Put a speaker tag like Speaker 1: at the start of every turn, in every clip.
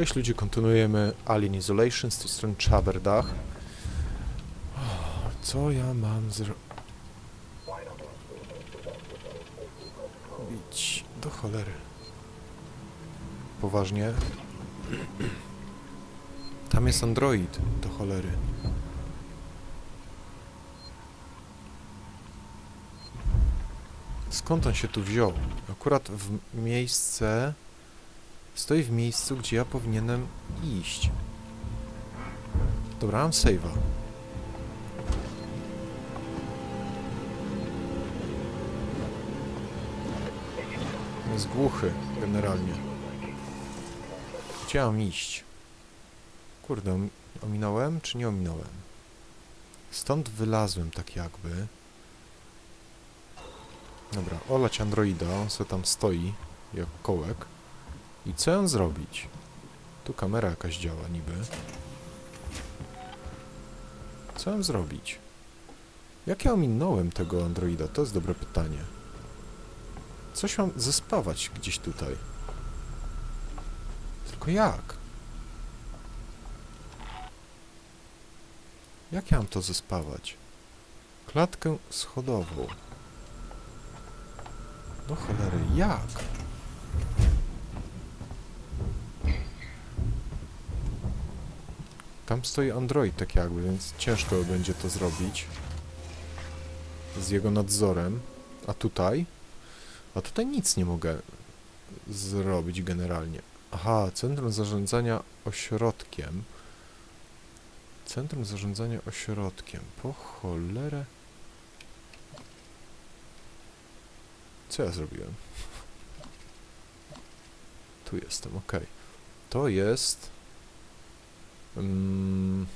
Speaker 1: Cześć ludzie, kontynuujemy Alien Isolation z tej strony Chaberdach. Co ja mam zrobić? Do cholery. Poważnie? Tam jest android, do cholery. Skąd on się tu wziął? Akurat w miejsce... Stoi w miejscu, gdzie ja powinienem iść. Dobra, mam save'a. Jest głuchy, generalnie. Mam iść? Kurde, om- ominąłem, czy nie ominąłem? Stąd wylazłem tak jakby. Dobra, olać androida, on sobie tam stoi, jak kołek. I co ją zrobić? Tu kamera jakaś działa niby. Co ją zrobić? Jak ja ominąłem tego androida? To jest dobre pytanie. Coś mam zespawać gdzieś tutaj. Tylko jak? Jak ja mam to zespawać? Klatkę schodową. No cholery, jak? Tam stoi Android tak jakby, więc ciężko będzie to zrobić. Z jego nadzorem. A tutaj? A tutaj nic nie mogę zrobić generalnie. Aha, Centrum Zarządzania Ośrodkiem. Centrum Zarządzania Ośrodkiem. Po cholerę. Co ja zrobiłem? Tu jestem, ok. To jest... Mm,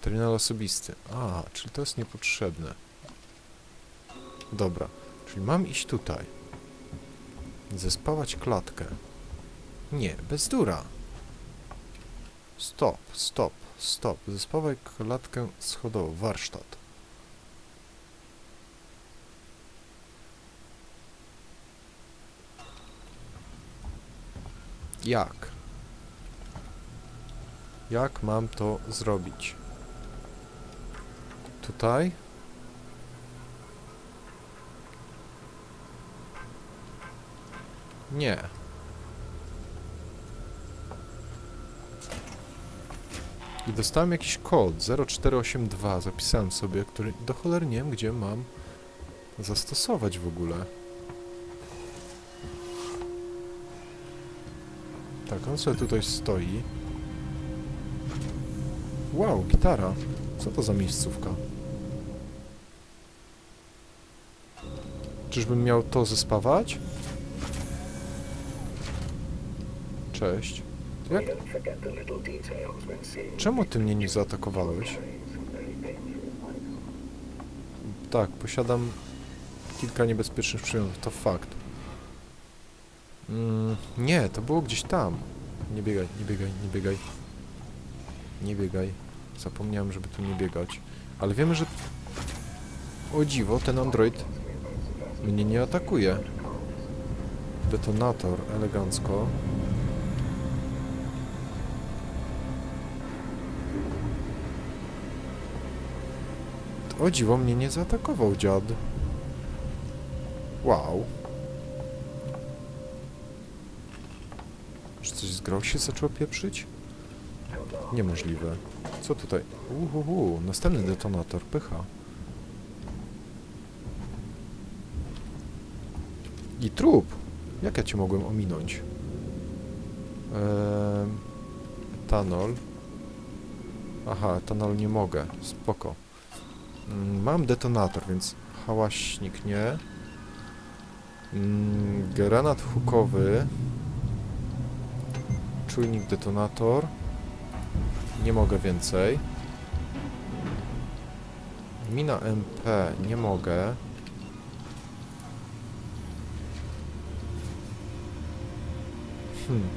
Speaker 1: terminal osobisty. A, czyli to jest niepotrzebne. Dobra, czyli mam iść tutaj. Zespawać klatkę. Nie, bezdura. Stop, stop, stop. Zespawaj klatkę schodową. Warsztat. Jak? Jak mam to zrobić? Tutaj? Nie. I dostałem jakiś kod 0482, zapisałem sobie, który do cholery nie wiem, gdzie mam zastosować w ogóle. Tak, on sobie tutaj stoi. Wow, gitara. Co to za miejscówka? Czyżbym miał to zespawać? Cześć. Jak... Czemu ty mnie nie zaatakowałeś? Tak, posiadam kilka niebezpiecznych przedmiotów, to fakt. Mm, nie, to było gdzieś tam. Nie biegaj, nie biegaj, nie biegaj. Nie biegaj. Zapomniałem, żeby tu nie biegać. Ale wiemy, że... O dziwo, ten android mnie nie atakuje. Detonator, elegancko. O dziwo, mnie nie zaatakował dziad. Wow. Czy coś z grą się zaczęło pieprzyć? Niemożliwe. Co tutaj? Uhuhu, następny detonator, pycha. I trup! Jak ja cię mogłem ominąć? Eee, etanol. Aha, etanol nie mogę. Spoko. Mm, Mam detonator, więc hałaśnik nie. Mm, Granat hukowy. Czujnik detonator. Nie mogę więcej. Mina MP nie mogę. Hmm.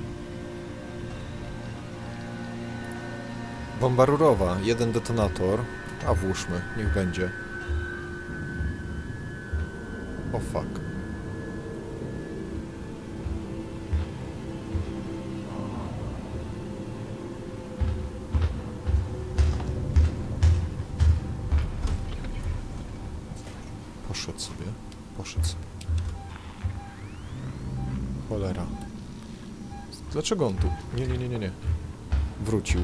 Speaker 1: Bomba rurowa, jeden detonator. A włóżmy, niech będzie. O fuck. Dlaczego on tu? Nie, nie, nie, nie, nie. Wrócił.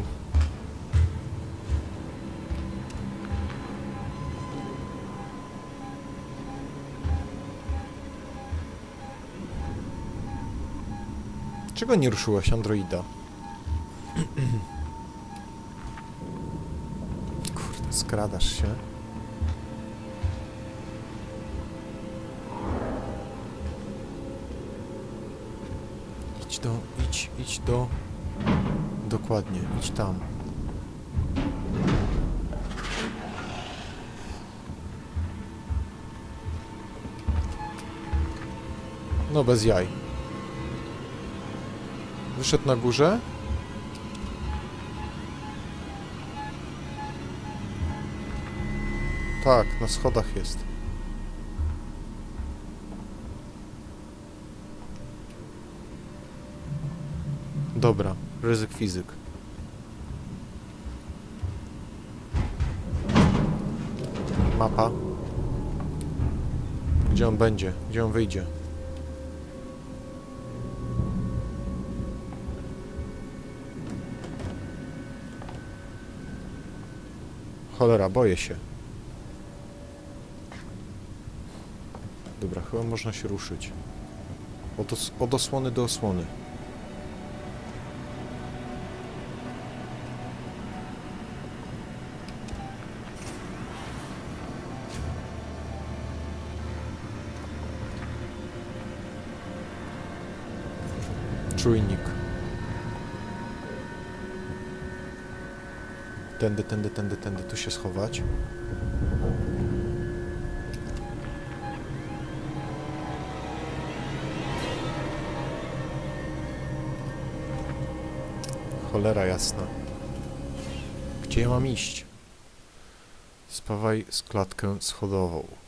Speaker 1: Czego nie ruszyłaś, Androida? Kurde, skradasz się. Do, idź, idź do... Dokładnie, idź tam. No bez jaj. Wyszedł na górze. Tak, na schodach jest. Dobra, ryzyk fizyk. Mapa. Gdzie on będzie? Gdzie on wyjdzie? Cholera, boję się. Dobra, chyba można się ruszyć. Od, os od osłony do osłony. Tędy, tędy, tędy, tędy, tu się schować. Cholera jasna. Gdzie ja mam iść? Spawaj z klatkę schodową.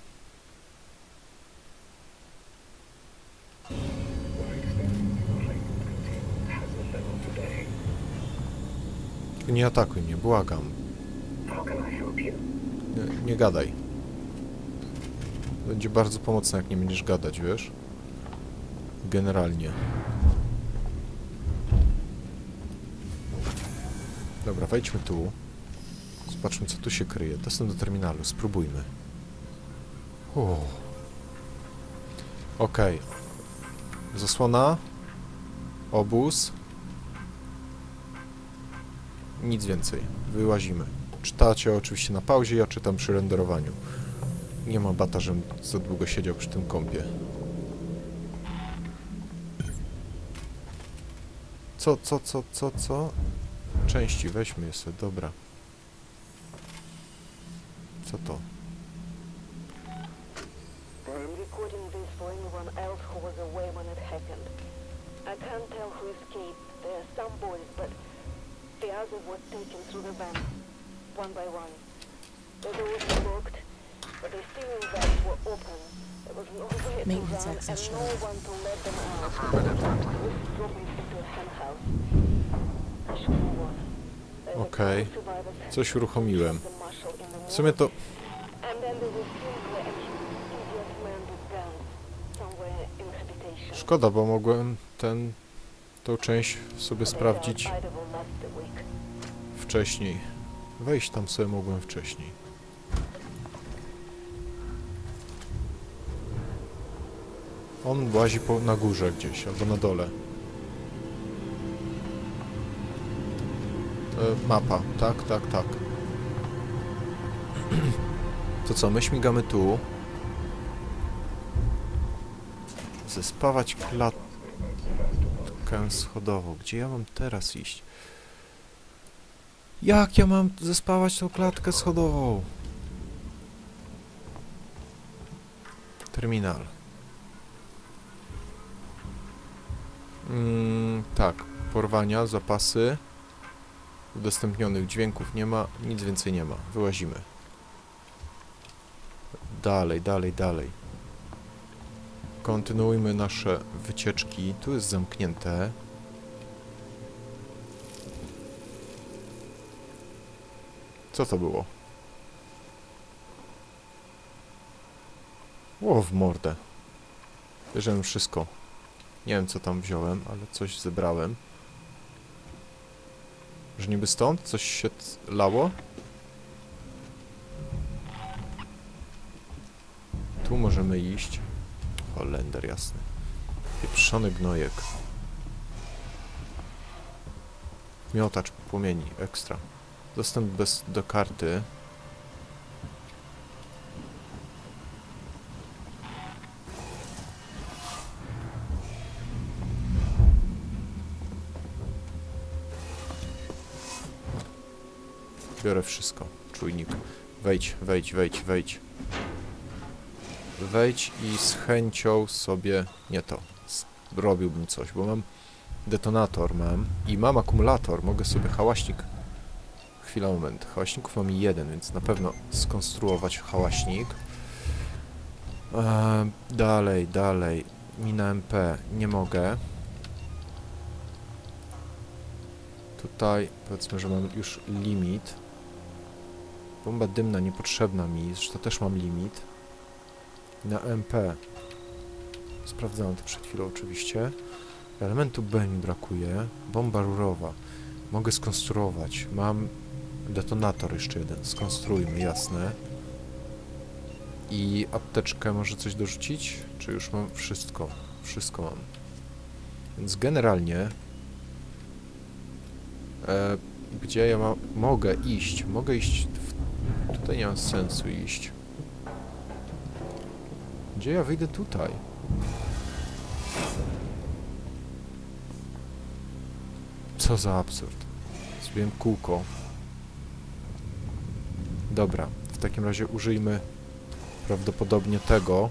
Speaker 1: Nie atakuj mnie, błagam. Nie, nie gadaj. Będzie bardzo pomocne, jak nie będziesz gadać, wiesz? Generalnie. Dobra, wejdźmy tu. Zobaczmy, co tu się kryje. Dostęp do terminalu, spróbujmy. Okej. Zasłona. Obóz. Nic więcej. Wyłazimy. Czytacie oczywiście na pauzie, ja czytam przy renderowaniu. Nie ma bata, żebym za długo siedział przy tym kąpie. Co, co, co, co, co? Części, weźmy je sobie, dobra. Co to?
Speaker 2: Can't tell who escaped. There are some boys, but the others were taken through the van, one by one. The doors were locked, but the steering valves were open. There was no way to
Speaker 3: Maintenance
Speaker 2: run
Speaker 3: access
Speaker 2: and no one to let them out. Me into a hen house. I should move on.
Speaker 1: Okej.
Speaker 2: survivors.
Speaker 1: Coś uruchomiłem. W sumie to...
Speaker 2: Was.
Speaker 1: Szkoda, bo mogłem ten... tą część sobie sprawdzić wcześniej. Wejść tam sobie mogłem wcześniej. On łazi po, na górze gdzieś, albo na dole. E, mapa, tak, tak, tak. To co, my śmigamy tu. Zespawać klatkę schodową. Gdzie ja mam teraz iść? Jak ja mam zespawać tą klatkę schodową? Terminal. Mm, tak, porwania, zapasy. Udostępnionych dźwięków nie ma, nic więcej nie ma. Wyłazimy. Dalej, dalej, dalej. Kontynuujmy nasze wycieczki. Tu jest zamknięte. Co to było? O, w mordę. Bierzemy wszystko. Nie wiem, co tam wziąłem, ale coś zebrałem. Że niby stąd coś się lało? Tu możemy iść. Holender, jasny. Pieprzony gnojek. Miotacz płomieni, ekstra. Dostęp bez, do karty. Biorę wszystko. Czujnik. Wejdź, wejdź, wejdź, wejdź. Wejdź i z chęcią sobie... Nie to. S- Robiłbym coś, bo mam detonator mam i mam akumulator. Mogę sobie hałaśnik... Chwila, moment. Hałaśników mam jeden, więc na pewno skonstruować hałaśnik. Eee, dalej, dalej. Mina MP. Nie mogę. Tutaj powiedzmy, że mam już limit. Bomba dymna niepotrzebna mi, zresztą też mam limit. Na MP. Sprawdzałem to przed chwilą oczywiście. Elementu B mi brakuje. Bomba rurowa. Mogę skonstruować. Mam detonator jeszcze jeden. Skonstruujmy, jasne. I apteczkę może coś dorzucić? Czy już mam wszystko? Wszystko mam. Więc generalnie... E, gdzie ja ma, mogę iść? Mogę iść... W, tutaj nie ma sensu iść. Gdzie ja wyjdę tutaj? Co za absurd. Zrobiłem kółko. Dobra, w takim razie użyjmy prawdopodobnie tego.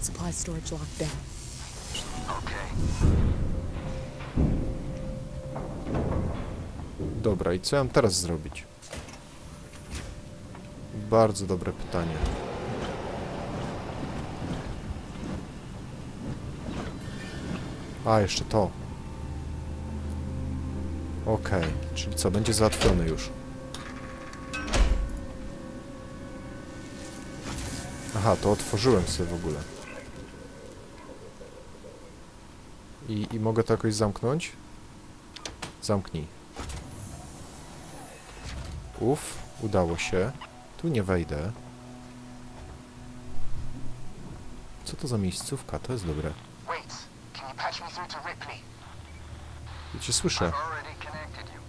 Speaker 3: Supply storage locked down.
Speaker 1: Dobra, i co ja mam teraz zrobić? Bardzo dobre pytanie. A, jeszcze to. Okej, czyli co, będzie załatwione już. Aha, to otworzyłem sobie w ogóle. I, I mogę to jakoś zamknąć? Zamknij. Uf, udało się. Tu nie wejdę. Co to za miejscówka? To jest dobre.
Speaker 4: Wait, can you patch me through to Ripley?
Speaker 1: Ja cię słyszę.
Speaker 4: already connected you.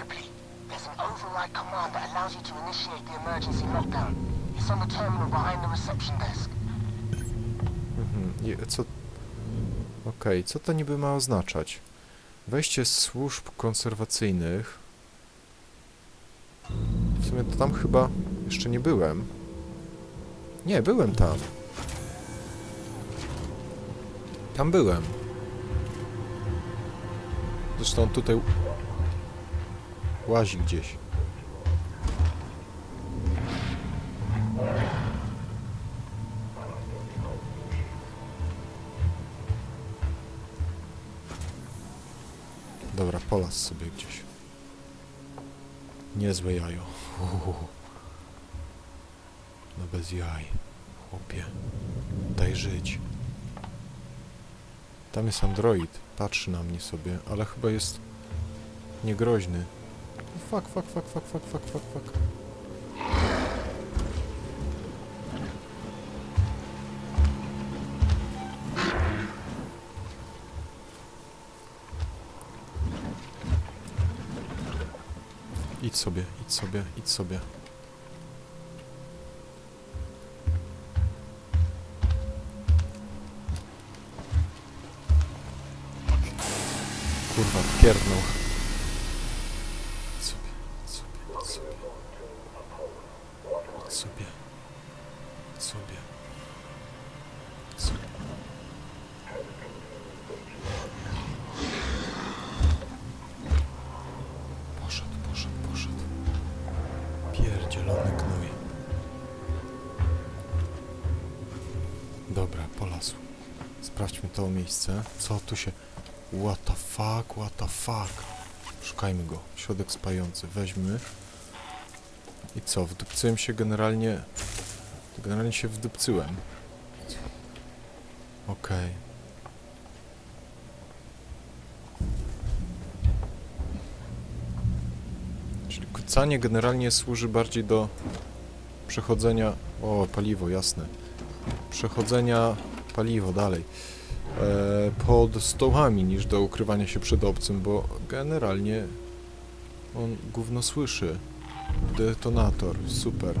Speaker 4: Ripley, there's an override command that allows you to initiate the emergency lockdown. It's on the terminal behind the reception desk.
Speaker 1: Mhm. Je- Co... Okej, co to niby ma oznaczać? Wejście służb konserwacyjnych. W sumie to tam chyba jeszcze nie byłem. Nie, byłem tam. Tam byłem. Zresztą tutaj łazi gdzieś. Dobra, polas sobie gdzieś. Niezłe jajo. Uhu. No bez jaj. Chłopie. Daj żyć. Tam jest android. Patrzy na mnie sobie, ale chyba jest niegroźny. Fuck, fuck, fuck, fuck, fuck, fuck, fuck, fuck. Idź sobie, idź sobie, idź sobie. Sobie, idź sobie. Idź sobie. Idź sobie. Poszedł, poszedł, poszedł. Pierdzielony gnój. Dobra, polasł. Sprawdźmy to miejsce. Co tu się... What the fuck, what the. Szukajmy go. Środek spający. Weźmy. I co? Wdupcyłem się generalnie... Generalnie się wdupcyłem. Okej. Czyli kucanie generalnie służy bardziej do przechodzenia... O, paliwo, jasne. Przechodzenia... Paliwo, dalej. E, pod stołami niż do ukrywania się przed obcym, bo generalnie on gówno słyszy. Detonator, super.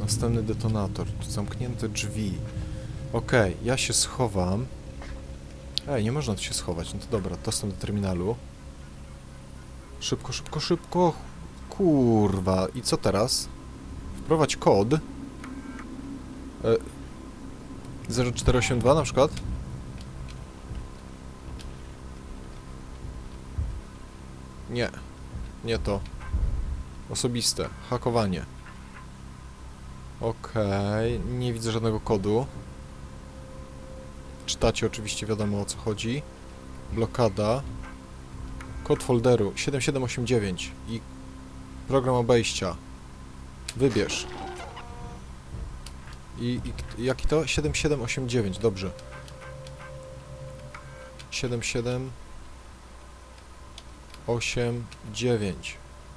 Speaker 1: Następny detonator, zamknięte drzwi. Okej, ja się schowam. Ej, nie można tu się schować, no to dobra, dostęp do terminalu. Szybko, szybko, szybko. Kurwa, i co teraz? Wprowadź kod. E, 0482 na przykład? Nie, nie to. Osobiste, hakowanie. Okej, nie widzę żadnego kodu. Czytacie oczywiście, wiadomo o co chodzi. Blokada. Kod folderu 7789 i program obejścia. Wybierz. I, i jaki to? 7789, dobrze. 77 8, 9.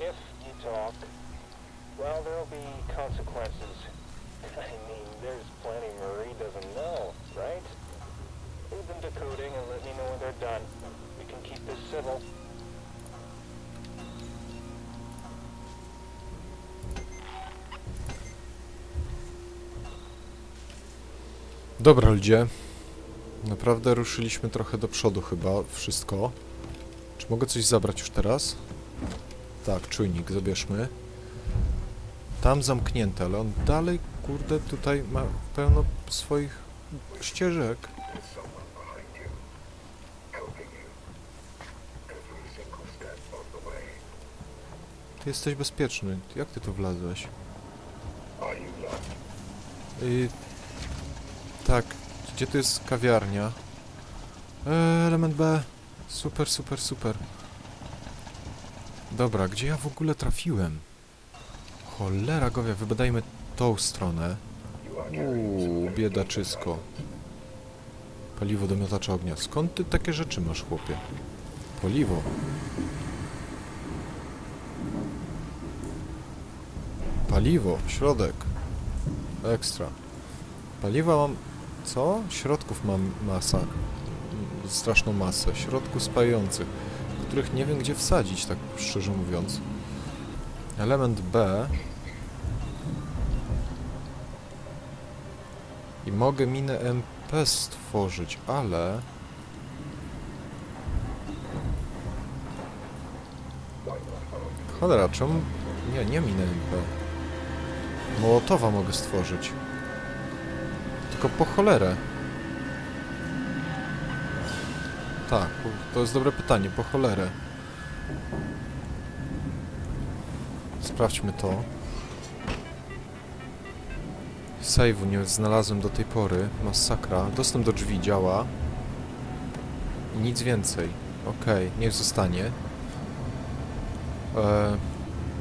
Speaker 5: If you talk, well, there'll be consequences. I mean, there's plenty Marie doesn't know, right? Leave them decoding and let me know when they're done. We can keep this civil.
Speaker 1: Dobra, ludzie. Naprawdę ruszyliśmy trochę do przodu chyba, wszystko. Czy mogę coś zabrać już teraz? Tak, czujnik, zabierzmy. Tam zamknięte, ale on dalej, kurde, tutaj ma pełno swoich ścieżek. Ty jesteś bezpieczny. Jak ty tu wlazłeś? Y tak, gdzie tu jest kawiarnia? Eee, element B. Super, super, super. Dobra, gdzie ja w ogóle trafiłem? Cholera gowia, wybadajmy tą stronę. Uuu, biedaczysko. Paliwo do miotacza ognia. Skąd ty takie rzeczy masz, chłopie? Paliwo. Paliwo, środek. Ekstra. Paliwa mam... Co? Środków mam masa. Straszną masę. Środków spających, których nie wiem gdzie wsadzić, tak szczerze mówiąc. Element B. I mogę minę MP stworzyć, ale... Cholera, czemu... Nie, nie minę MP. Mołotowa mogę stworzyć. Tylko po cholerę. Tak, to jest dobre pytanie, po cholerę. Sprawdźmy to. Save'u nie znalazłem do tej pory. Masakra. Dostęp do drzwi działa. I nic więcej. Okej, niech zostanie. Eee,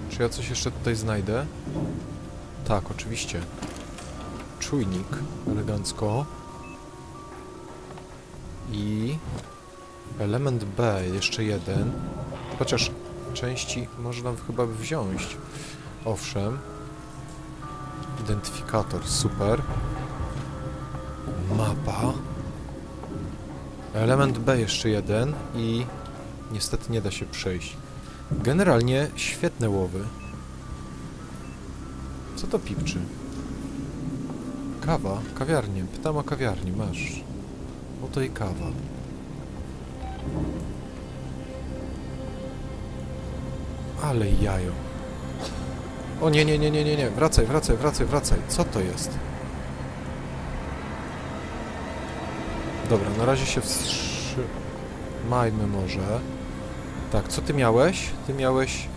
Speaker 1: czy ja coś jeszcze tutaj znajdę? Tak, oczywiście. Czujnik, elegancko. I element B, jeszcze jeden. Chociaż części można chyba wziąć. Owszem. Identyfikator, super. Mapa. Element B jeszcze jeden i niestety nie da się przejść. Generalnie świetne łowy. Co to pipczy? Kawa, kawiarnię. Pytam o kawiarnię, masz. Oto i kawa. Ale jajo. O nie, nie, nie, nie, nie, nie. Wracaj, wracaj, wracaj, wracaj. Co to jest? Dobra, na razie się wstrzymajmy może. Tak, co ty miałeś? Ty miałeś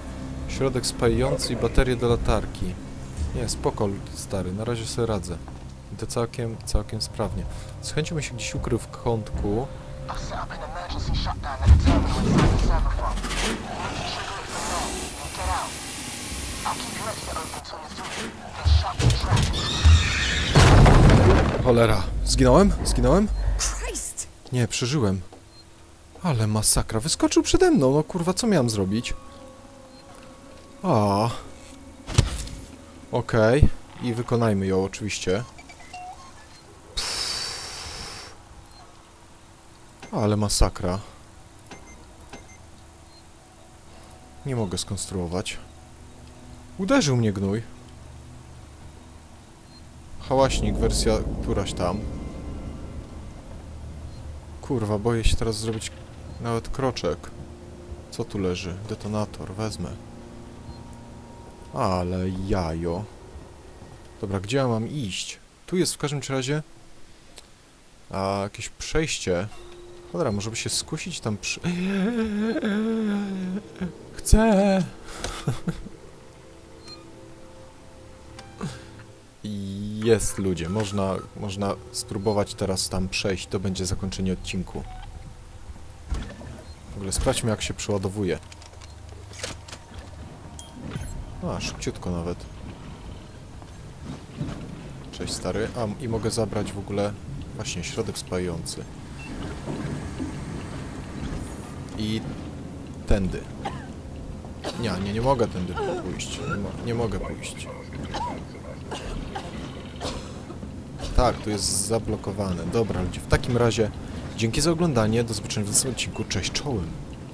Speaker 1: środek spajający i baterię do latarki. Nie, spoko, stary, na razie sobie radzę. I to całkiem, całkiem sprawnie. Z chęcią się gdzieś ukrył w kątku.
Speaker 4: Emergency shutdown at the terminal inside the server farm. Trigger it from there and get out. I'll keep your exit open till you're through. Then shut the trap.
Speaker 1: Cholera. Zginąłem? Zginąłem?
Speaker 3: Christ!
Speaker 1: Nie, przeżyłem. Ale masakra. Wyskoczył przede mną. No kurwa, co miałem zrobić? A. Okej. I wykonajmy ją oczywiście. Ale masakra. Nie mogę skonstruować. Uderzył mnie gnój. Hałaśnik, wersja któraś tam. Kurwa, boję się teraz zrobić nawet kroczek. Co tu leży? Detonator, wezmę. Ale jajo. Dobra, gdzie ja mam iść? Tu jest w każdym razie... A, jakieś przejście. Cholera, może by się skusić tam przy... Chcę! Jest ludzie, można, można spróbować teraz tam przejść, to będzie zakończenie odcinku. W ogóle sprawdźmy jak się przeładowuje. A, szybciutko nawet. Cześć stary. A, i mogę zabrać w ogóle właśnie środek spajający. I tędy. Nie, nie, nie mogę tędy pójść. Nie, mo nie mogę pójść. Tak, tu jest zablokowane. Dobra, ludzie, w takim razie dzięki za oglądanie. Do zobaczenia w następnym odcinku. Cześć, czołem.